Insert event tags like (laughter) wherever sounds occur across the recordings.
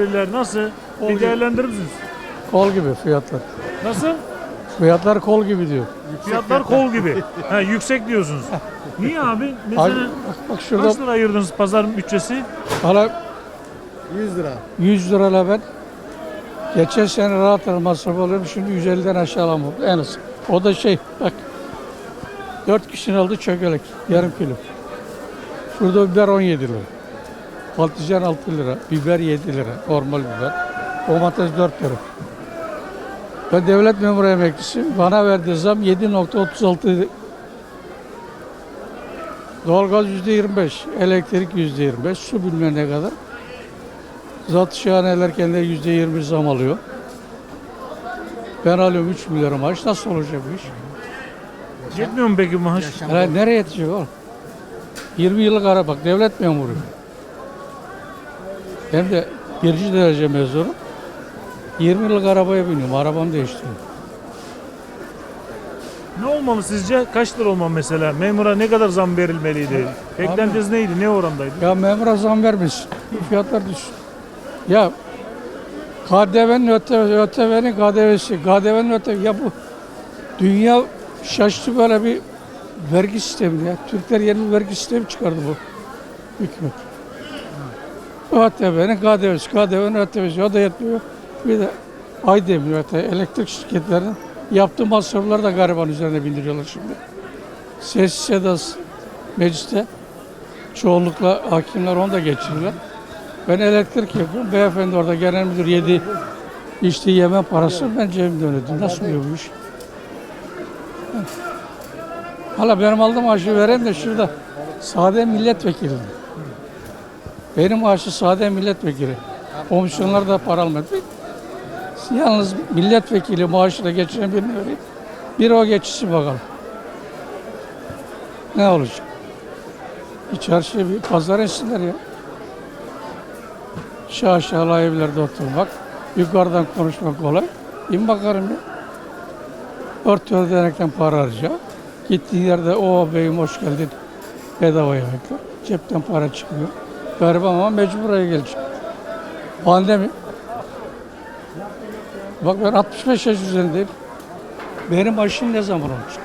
tedbirler nasıl? Bir Oluyor. değerlendirir misiniz? Kol gibi fiyatlar. Nasıl? Fiyatlar kol gibi diyor. Fiyatlar kol gibi. Ha, yüksek diyorsunuz. Niye abi? Mesela bak, bak şurada kaç lira ayırdınız pazar bütçesi? hala 100 lira. 100 lirayla ben geçen sene rahat masraf alıyorum. Şimdi 150'den aşağı alamam en az. O da şey bak 4 kişinin aldığı çökelek yarım kilo. Şurada biber 17 lira. Patlıcan 6 lira. Biber 7 lira. Normal biber. Domates 4 lira. Ben devlet memuru emeklisiyim. Bana verdiği zam 7.36 Doğalgaz %25, elektrik %25, su bilmem ne kadar. Zat şahaneler kendileri yüzde yirmi zam alıyor. Ben alıyorum 3 milyar maaş. Nasıl olacak bu iş? Yetmiyor mu peki maaş? Yani nereye yetecek oğlum? 20 yıllık ara bak devlet memuru. Hem de birinci derece mezunum. 20 yıllık arabaya biniyorum. Arabamı değiştiriyorum. Ne olmalı sizce? Kaç lira olmalı mesela? Memura ne kadar zam verilmeliydi? Beklentiniz neydi? Ne orandaydı? Ya memura zam vermesin. Fiyatlar düşsün. Ya KDV'nin öte, ÖTV'nin KDV'si, KDV'nin öte ya bu dünya şaştı böyle bir vergi sistemi ya. Türkler yeni bir vergi sistemi çıkardı bu hükümet. ÖTV'nin KDV'si, KDV'nin ÖTV'si o da yetmiyor. Bir de Aydemir öte elektrik şirketlerinin yaptığı masrafları da gariban üzerine bindiriyorlar şimdi. Ses sedası mecliste çoğunlukla hakimler onu da geçirirler. Ben elektrik yapıyorum. Beyefendi orada genel müdür yedi içtiği yeme parası ben cebimde ödedim. Nasıl oluyor bu iş? Hala benim aldığım maaşı veren de şurada sade milletvekili. Benim maaşı sade milletvekili. Komisyonlar da para almadı. Yalnız milletvekili maaşıyla geçinen birini vereyim. Bir o geçişi bakalım. Ne olacak? Bir çarşıya bir pazar etsinler ya. Şaşalı evlerde oturmak, yukarıdan konuşmak kolay. İn bakarım ya. Ört ödenekten para harca. Gittiğin yerde o beyim hoş geldin. Bedava yemekler. Cepten para çıkmıyor. Gariban ama mecbur buraya gelecek. Pandemi. Bak ben 65 yaş üzerindeyim. Benim aşım ne zaman olacak?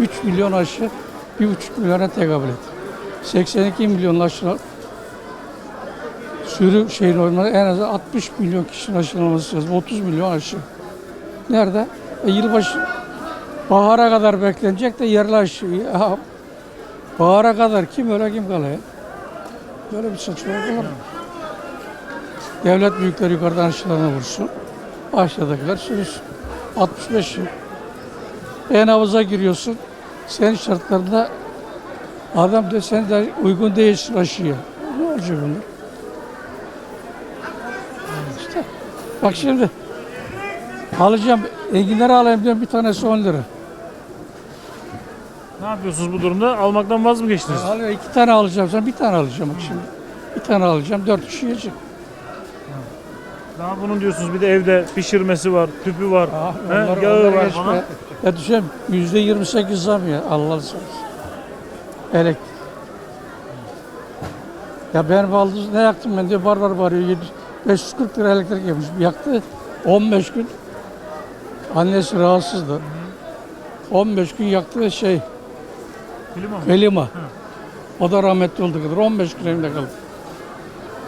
3 milyon aşı 1,5 milyona tekabül etti. 82 milyon aşı sürü şeyin olmalı en az 60 milyon kişinin aşılanması lazım. 30 milyon aşı. Nerede? E, yılbaşı bahara kadar beklenecek de yerli aşı. Ya, bahara kadar kim öyle kim kalıyor? Böyle bir saçmalık olur mu? Devlet büyükleri yukarıdan aşılarına vursun. Aşağıdakiler sürüsün. 65 yıl. En havuza giriyorsun. Senin şartlarında adam da sen de uygun değilsin aşıya. Ne olacak bunlar? İşte. Bak şimdi alacağım enginleri alayım diyorum bir tanesi 10 lira. Ne yapıyorsunuz bu durumda? Almaktan vaz mı geçtiniz? Alıyor iki tane alacağım sen bir tane alacağım bak şimdi. Bir tane alacağım dört kişi yiyecek. Daha bunun diyorsunuz bir de evde pişirmesi var, tüpü var, Ah, he, onları- yağı onları var geçme. falan. Ya düşün yüzde 28 zam ya Allah seversen. Elektrik. Ya ben baldız ne yaktım ben diyor bar bar bağırıyor. 700 540 lira elektrik yemiş. Yaktı 15 gün. Annesi rahatsızdı. 15 gün yaktı şey Klima mı? klima. O da rahmetli oldu kadar 15 gün evinde kaldı.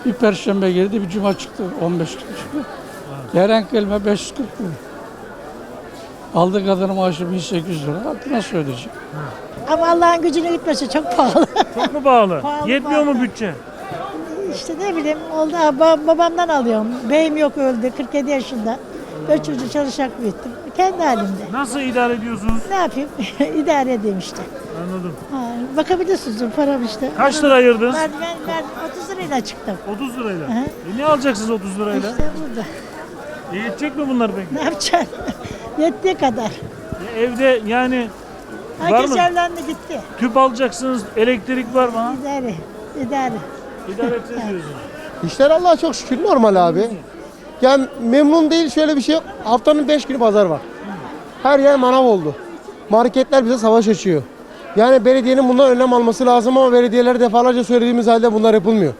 Bir perşembe geldi bir cuma çıktı 15 gün çıktı. Gelen kelime 540 lira. Aldı kadının maaşı 1800 lira. Artık nasıl ödeyecek? Ama Allah'ın gücünü gitmesi çok pahalı. Çok mu pahalı? (laughs) Pahalı, Yetmiyor mu pahalı. bütçe? işte ne bileyim oldu. Ba- babamdan alıyorum. Beyim yok öldü 47 yaşında. Dört çocuk çalışarak büyüttüm. Kendi halimde. Nasıl idare ediyorsunuz? Ne yapayım? (laughs) İdare edeyim işte. Anladım. Ha, bakabilirsiniz param işte. Kaç lira ayırdınız? Ben, ben, ben 30 lirayla çıktım. 30 lirayla. Hı. E ne alacaksınız 30 lirayla? İşte burada. E yetecek mi bunlar peki? Ne yapacaksın? (laughs) Yettiği kadar. E evde yani var Herkes mı? evlendi gitti. Tüp alacaksınız, elektrik var mı? İdare. İdare. İdare edeceğiz diyorsunuz. İşler Allah'a çok şükür normal abi. Yani memnun değil şöyle bir şey yok. Haftanın 5 günü pazar var. Her yer manav oldu. Marketler bize savaş açıyor. Yani belediyenin bundan önlem alması lazım ama belediyeler defalarca söylediğimiz halde bunlar yapılmıyor.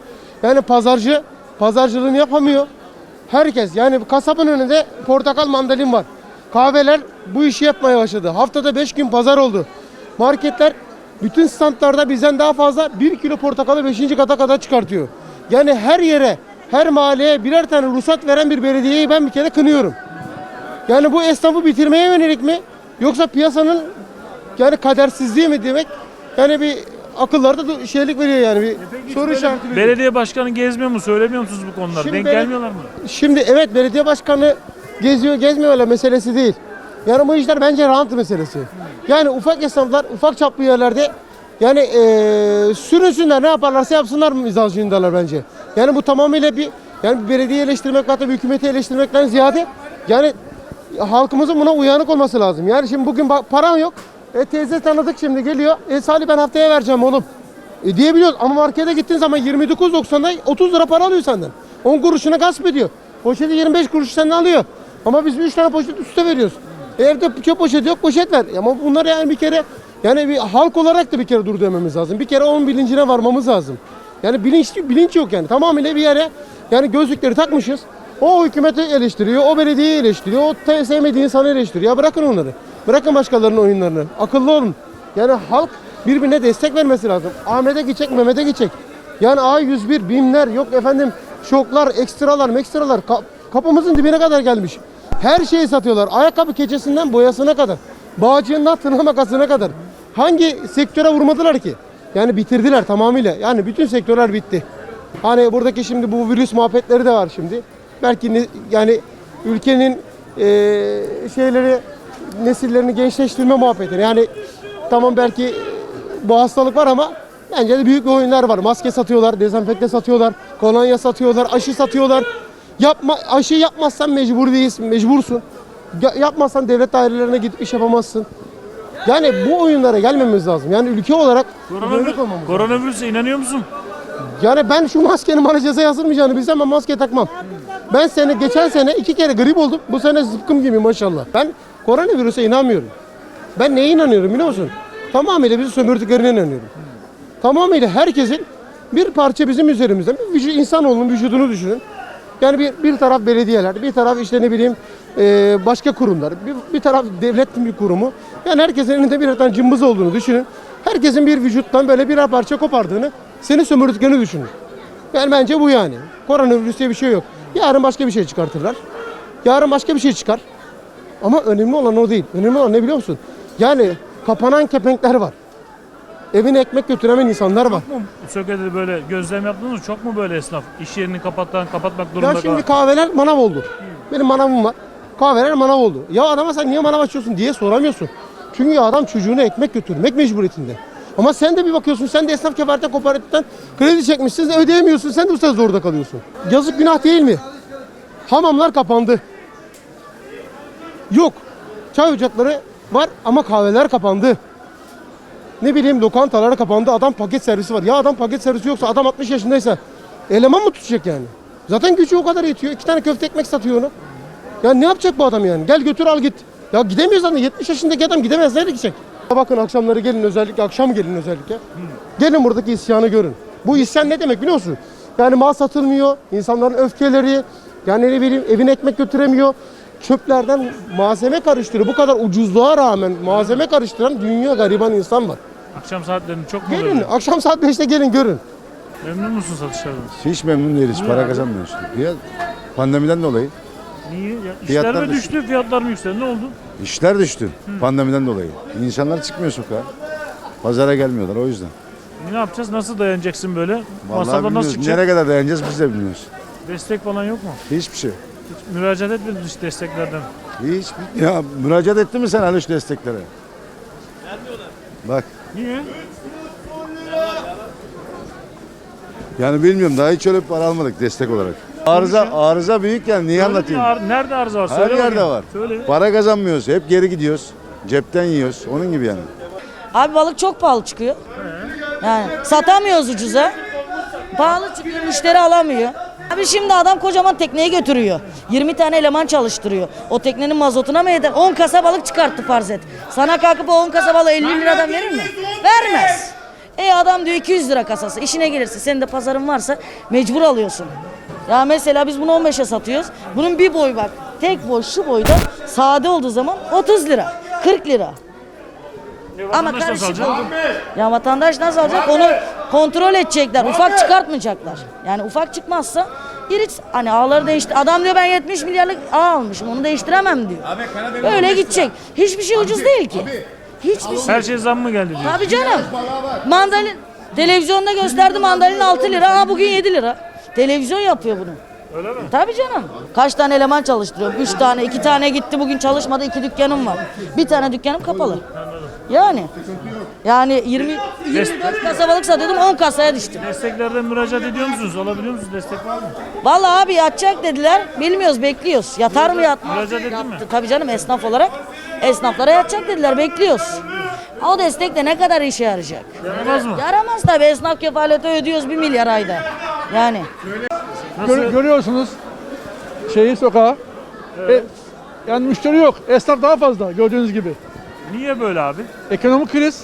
Yani pazarcı pazarcılığını yapamıyor. Herkes yani kasabın önünde portakal mandalin var. Kahveler bu işi yapmaya başladı. Haftada 5 gün pazar oldu. Marketler bütün standlarda bizden daha fazla 1 kilo portakalı 5. kata kadar çıkartıyor. Yani her yere, her mahalleye birer tane ruhsat veren bir belediyeyi ben bir kere kınıyorum. Yani bu esnafı bitirmeye yönelik mi? Yoksa piyasanın yani kadersizliği mi demek? Yani bir akıllarda du- şeylik veriyor yani bir soru işareti veriyor. Belediye başkanı gezmiyor mu? Söylemiyor musunuz bu konular? Şimdi Denk bele- gelmiyorlar mı? Şimdi evet belediye başkanı geziyor gezmiyorlar meselesi değil. Yani bu işler bence rant meselesi. Yani ufak esnaflar ufak çaplı yerlerde yani eee sürünsünler ne yaparlarsa yapsınlar mizacındalar bence. Yani bu tamamıyla bir yani belediye eleştirmek hatta bir hükümeti eleştirmekten ziyade yani halkımızın buna uyanık olması lazım. Yani şimdi bugün bak, paran yok. E teyze tanıdık şimdi geliyor. E Salih ben haftaya vereceğim oğlum. E diyebiliyoruz ama markete gittiğin zaman 29.90'da 30 lira para alıyor senden. 10 kuruşuna gasp ediyor. Poşeti 25 kuruş senden alıyor. Ama biz 3 tane poşet üstte veriyoruz. E evde çöp poşeti yok poşet ver. Ama bunlar yani bir kere yani bir halk olarak da bir kere dur dememiz lazım. Bir kere onun bilincine varmamız lazım. Yani bilinç bilinç yok yani. Tamamıyla bir yere yani gözlükleri takmışız. O hükümeti eleştiriyor, o belediyeyi eleştiriyor, o sevmediği insanı eleştiriyor. Ya bırakın onları. Bırakın başkalarının oyunlarını. Akıllı olun. Yani halk birbirine destek vermesi lazım. Ahmet'e gidecek, Mehmet'e gidecek. Yani A101, BİM'ler, yok efendim şoklar, ekstralar, mekstralar ka- kapımızın dibine kadar gelmiş. Her şeyi satıyorlar. Ayakkabı keçesinden boyasına kadar. Bağcığından tırnak makasına kadar. Hangi sektöre vurmadılar ki? Yani bitirdiler tamamıyla. Yani bütün sektörler bitti. Hani buradaki şimdi bu virüs muhabbetleri de var şimdi. Belki yani ülkenin eee, şeyleri nesillerini gençleştirme muhabbetleri. Yani tamam belki bu hastalık var ama bence de büyük oyunlar var. Maske satıyorlar, dezenfekte satıyorlar, kolonya satıyorlar, aşı satıyorlar. Yapma, aşı yapmazsan mecbur değilsin, mecbursun. Ya- yapmazsan devlet dairelerine gidip iş yapamazsın. Yani bu oyunlara gelmemiz lazım. Yani ülke olarak Koronavirüs, koronavirüse inanıyor musun? Yani ben şu maskenin bana ceza yazılmayacağını bilsem ben maske takmam. Ben sene geçen sene iki kere grip oldum. Bu sene zıpkım gibi maşallah. Ben koronavirüse inanmıyorum. Ben neye inanıyorum biliyor musun? Tamamıyla bizi sömürdüklerine inanıyorum. Tamamıyla herkesin bir parça bizim üzerimizden. Bir vücut, insanoğlunun vücudunu düşünün. Yani bir, bir taraf belediyeler, bir taraf işte ne bileyim eee, başka kurumlar, bir, bir taraf devletin bir kurumu. Yani herkesin elinde bir tane cımbız olduğunu düşünün. Herkesin bir vücuttan böyle birer parça kopardığını, seni sömürdüklerini düşünün. Yani bence bu yani. Koronavirüs diye bir şey yok. Yarın başka bir şey çıkartırlar. Yarın başka bir şey çıkar. Ama önemli olan o değil. Önemli olan ne biliyor musun? Yani kapanan kepenkler var. Evine ekmek götüremeyen insanlar var. Çok mu Söke'de böyle gözlem yaptınız mı? Çok mu böyle esnaf? İş yerini kapatan, kapatmak durumunda Ya şimdi kahveler manav oldu. Benim manavım var. Kahveler manav oldu. Ya adama sen niye manav açıyorsun diye soramıyorsun. Çünkü adam çocuğuna ekmek götürmek mecburiyetinde. Ama sen de bir bakıyorsun sen de esnaf kefareten kooperatiften kredi çekmişsin ödeyemiyorsun sen de bu sefer zorda kalıyorsun. Yazık günah değil mi? Hamamlar kapandı. Yok. Çay ocakları var ama kahveler kapandı. Ne bileyim lokantalar kapandı. Adam paket servisi var. Ya adam paket servisi yoksa adam 60 yaşındaysa eleman mı tutacak yani? Zaten gücü o kadar yetiyor. İki tane köfte ekmek satıyor onu. Ya ne yapacak bu adam yani? Gel götür al git. Ya gidemiyor zaten. 70 yaşındaki adam gidemez. Nereye gidecek? Bakın akşamları gelin özellikle. Akşam gelin özellikle. Gelin buradaki isyanı görün. Bu isyan ne demek biliyor musun? Yani mal satılmıyor. insanların öfkeleri. Yani ne bileyim evine ekmek götüremiyor. Çöplerden malzeme karıştırıyor. Bu kadar ucuzluğa rağmen malzeme karıştıran dünya gariban insan var. Akşam saatlerinde çok mu Gelin böyle? akşam saat 5'te gelin görün. Memnun musun satışlardan? Hiç memnun değiliz. Para kazanmıyoruz. Ya pandemiden dolayı. Niye? Ya işler Fiyatlar mi düştü. fiyatlar mı yükseldi? Ne oldu? İşler düştü. Pandemiden dolayı. İnsanlar çıkmıyor sokağa. Pazara gelmiyorlar o yüzden. Ne yapacağız? Nasıl dayanacaksın böyle? Vallahi Masalda nasıl bilmiyoruz. çıkacak? Nereye kadar dayanacağız biz de bilmiyoruz. Destek falan yok mu? Hiçbir şey. Hiç müracaat etmediniz hiç desteklerden. Hiç ya müracaat ettin mi sen Ali şu desteklere? Bak Niye? yani bilmiyorum daha hiç öyle bir para almadık destek olarak. Arıza arıza büyük yani niye Söyle anlatayım? bir ar- Nerede arıza var? Her Söyle yerde bakayım. var. Söyle. Para kazanmıyoruz. Hep geri gidiyoruz. Cepten yiyoruz. Onun gibi yani. Abi balık çok pahalı çıkıyor. Yani satamıyoruz ucuza. Pahalı çıkıyor, müşteri alamıyor. Abi şimdi adam kocaman tekneyi götürüyor. 20 tane eleman çalıştırıyor. O teknenin mazotuna mı eder? 10 kasa balık çıkarttı farz et. Sana kalkıp o 10 kasa balığı 50 liradan verir mi? Vermez. E adam diyor 200 lira kasası. İşine gelirse senin de pazarın varsa mecbur alıyorsun. Ya mesela biz bunu 15'e satıyoruz. Bunun bir boy bak. Tek boy şu boyda sade olduğu zaman 30 lira. 40 lira. Ama vatandaş nasıl karışık alacak? oldu. Ya vatandaş nasıl alacak onu kontrol edecekler. Ufak çıkartmayacaklar. Yani ufak çıkmazsa iri hani ağları değişti. Adam diyor ben 70 milyarlık ağ almışım onu değiştiremem diyor. Öyle gidecek. Hiçbir şey ucuz değil ki. Hiçbir şey. Her şey zam mı geldi diyor. Tabii canım. Mandalin televizyonda gösterdi mandalin 6 lira. Ha bugün 7 lira. Televizyon yapıyor bunu. Öyle mi? Tabii canım. Kaç tane eleman çalıştırıyorum? 3 tane, 2 tane gitti bugün çalışmadı. 2 dükkanım var. Bir tane dükkanım kapalı. Yani. Yani 20 24 kasabalık satıyordum 10 kasaya düştüm. Desteklerden müracaat ediyor musunuz? Alabiliyor musunuz? Destek var mı? Vallahi abi yatacak dediler. Bilmiyoruz bekliyoruz. Yatar mı yatmaz? Müracaat ettin mi? Yaptı. Tabii canım esnaf olarak. Esnaflara yatacak dediler bekliyoruz. O destek de ne kadar işe yarayacak? Yaramaz mı? Yaramaz tabii esnaf kefaleti ödüyoruz 1 milyar ayda. Yani. Gör- görüyorsunuz şeyi sokağa. E, yani müşteri yok. Esnaf daha fazla gördüğünüz gibi. Niye böyle abi? Ekonomik kriz.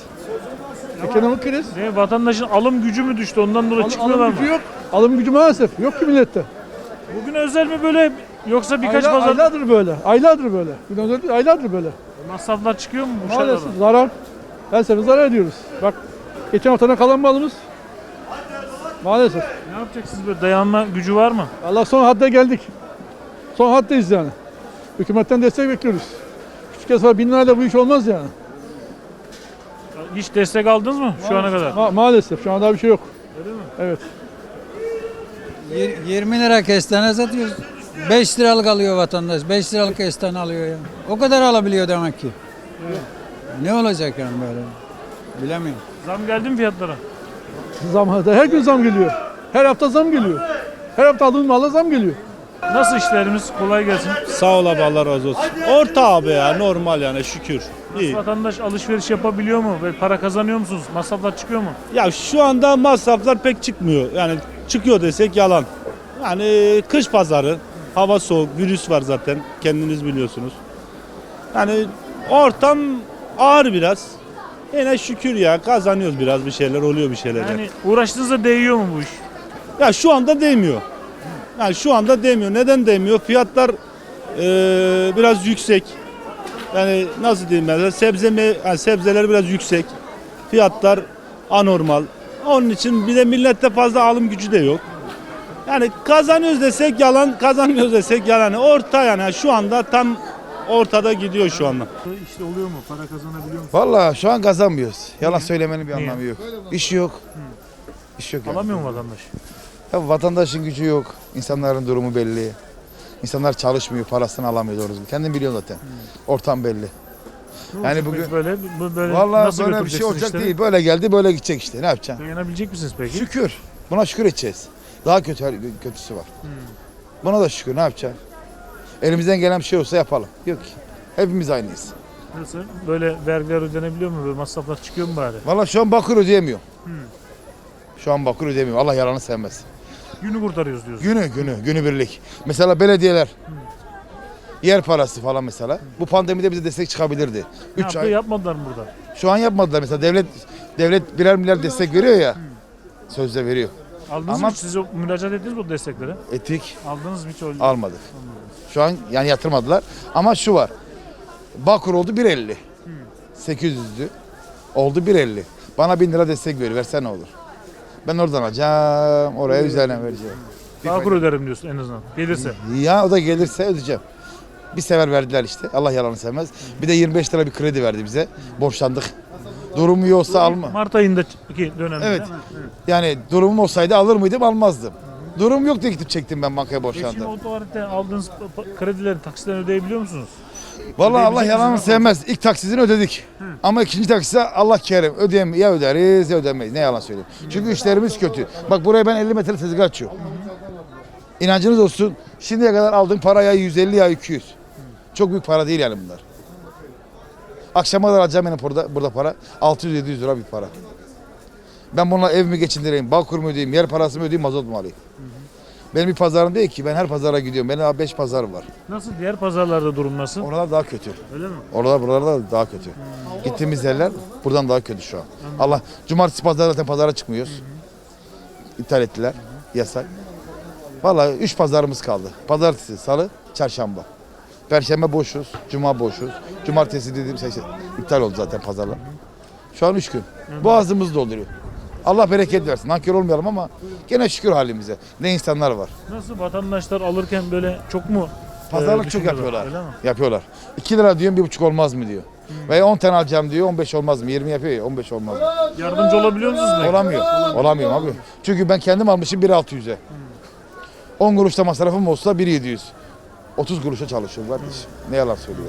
Ekonomik kriz. Ne, vatandaşın alım gücü mü düştü? Ondan dolayı Al- çıkmıyorlar alım mı? gücü yok. Alım gücü maalesef yok ki millette. Bugün özel mi böyle yoksa birkaç Ayla- pazar Aylardır böyle. Aylardır böyle. Günden önce değil, aylardır böyle. masraflar çıkıyor mu bu Maalesef şartlarda? zarar. Her sene zarar ediyoruz. Bak geçen haftadan kalan malımız maalesef. Ne yapacaksınız böyle dayanma gücü var mı? Allah son hadde geldik. Son haddeyiz yani. Hükümetten destek bekliyoruz. Küçük esnaf bin lirayla bu iş olmaz yani. Hiç destek aldınız mı şu ana kadar? Ma- maalesef şu anda bir şey yok. Öyle mi? Evet. Yir- 20 lira kestane satıyoruz. 5 liralık alıyor vatandaş. 5 liralık kestane alıyor ya. O kadar alabiliyor demek ki. Ne olacak yani böyle? Bilemiyorum. Zam geldi mi fiyatlara? Zam, her gün zam geliyor. Her hafta zam geliyor. Her hafta aldığımız malla zam geliyor. Nasıl işlerimiz? Kolay gelsin. Sağ ol abi Allah razı olsun. Orta abi ya normal yani şükür. İyi. Vatandaş alışveriş yapabiliyor mu? Ve para kazanıyor musunuz? Masraflar çıkıyor mu? Ya şu anda masraflar pek çıkmıyor. Yani çıkıyor desek yalan. Yani kış pazarı, hava soğuk, virüs var zaten kendiniz biliyorsunuz. Yani ortam ağır biraz. Yine şükür ya kazanıyoruz biraz bir şeyler oluyor bir şeyler. Yani uğraştığınızda değiyor mu bu iş? Ya şu anda değmiyor. Yani şu anda değmiyor. Neden değmiyor? Fiyatlar eee, biraz yüksek. Yani nasıl diyeyim ben? Sebze me- yani sebzeler biraz yüksek. Fiyatlar anormal. Onun için bir de millette fazla alım gücü de yok. Yani kazanıyoruz desek yalan, kazanmıyoruz desek yalan. Orta yani şu anda tam ortada gidiyor şu anda. İşte oluyor mu? Para kazanabiliyor musunuz? Vallahi şu an kazanmıyoruz. Yalan söylemenin bir Niye? anlamı yok. İş yok. İş yok. yani. Alamıyor mu vatandaş? Ya vatandaşın gücü yok. İnsanların durumu belli. İnsanlar çalışmıyor, parasını alamıyor doğru düzgün. Kendin biliyorsun zaten. Ortam belli. Ne Yani olacak bugün- peki böyle, bu böyle Vallahi nasıl böyle bir şey götüreceksiniz olacak işleri? değil. Böyle geldi, böyle gidecek işte. Ne yapacaksın? Dayanabilecek misiniz peki? Şükür. Buna şükür edeceğiz. Daha kötü kötüsü var. Buna da şükür. Ne yapacaksın? Elimizden gelen bir şey olsa yapalım. Yok ki. Hepimiz aynıyız. Nasıl? Böyle vergiler ödenebiliyor mu? Böyle masraflar çıkıyor mu bari? Vallahi şu an bakır ödeyemiyor. Şu an bakır ödeyemiyor. Allah yalanı sevmez. Günü kurtarıyoruz diyoruz. Günü günü günü birlik. Mesela belediyeler yer parası falan mesela. Bu pandemide bize destek çıkabilirdi. Ne 3 yaptı? ay. Yapmadılar mı burada? Şu an yapmadılar mesela devlet devlet birer milyar destek veriyor ya. Sözde veriyor. Aldınız Ama- mı? Siz müracaat ettiniz mi o desteklere? Etik Aldınız mı hiç öyle? almadık. Şu an yani yatırmadılar. Ama şu var. Bakır oldu 1.50. 800'dü. Oldu 1.50. Bana 1000 lira destek ver. Versen ne olur? Ben oradan alacağım. Oraya üzerine vereceğim. Daha kur öderim diyorsun en azından. Gelirse. Ya o da gelirse ödeyeceğim. Bir sefer verdiler işte. Allah yalanı sevmez. Bir de 25 lira bir kredi verdi bize. Borçlandık. Durumu yoksa alma. Mart ayındaki dönemde Evet. değil mi? Yani durumum olsaydı alır mıydım almazdım. Durum yok diye gidip çektim ben bankaya şimdi borçlandım. o tuvalette aldığınız pa- kredileri taksitlerini ödeyebiliyor musunuz? Vallahi Allah yalanı misiniz? sevmez. İlk taksitini ödedik. Ama ikinci taksite Allah kerim. Ödeyem ya öderiz ya ödemeyiz. Ne yalan söyleyeyim. Çünkü işlerimiz kötü. Bak buraya ben 50 metre tezgah açıyorum. İnancınız olsun. Şimdiye kadar aldığım para ya 150 ya 200. Çok büyük para değil yani bunlar. Akşama kadar alacağım benim burada, burada para. 600-700 lira bir para. Ben bununla ev mi geçindireyim, bağkur mu ödeyeyim, yer parası mı ödeyeyim, mazot mu alayım? Benim bir pazarım değil ki. Ben her pazara gidiyorum. Benim daha 5 pazarım var. Nasıl? Diğer pazarlarda durum nasıl? Oralar daha kötü. Öyle mi? Oralar buralarda daha kötü. Gittiğimiz yerler buradan daha kötü şu an. Allah cumartesi pazar zaten pazara çıkmıyoruz. İptal ettiler. Yasak. Vallahi üç pazarımız kaldı. Pazartesi, salı, çarşamba. Perşembe boşuz, cuma boşuz. Cumartesi dediğim şey, şey, iptal oldu zaten pazarlar. Şu an üç gün. Boğazımız dolduruyor. Allah bereket versin. Nankör olmayalım ama gene şükür halimize. Ne insanlar var. Nasıl vatandaşlar alırken böyle çok mu? Pazarlık e, çok yapıyorlar. öyle mi? Yapıyorlar. 2 lira diyorum bir buçuk olmaz mı diyor. Veya 10 tane alacağım diyor 15 olmaz mı? 20 yapıyor ya 15 olmaz mı? Yardımcı olabiliyor musunuz? peki? Olamıyor. Olamıyorum abi. Çünkü ben kendim almışım 1.600'e. 10 kuruşta masrafım olsa 1.700. 30 kuruşa çalışıyorum kardeşim. Ne yalan söylüyorum.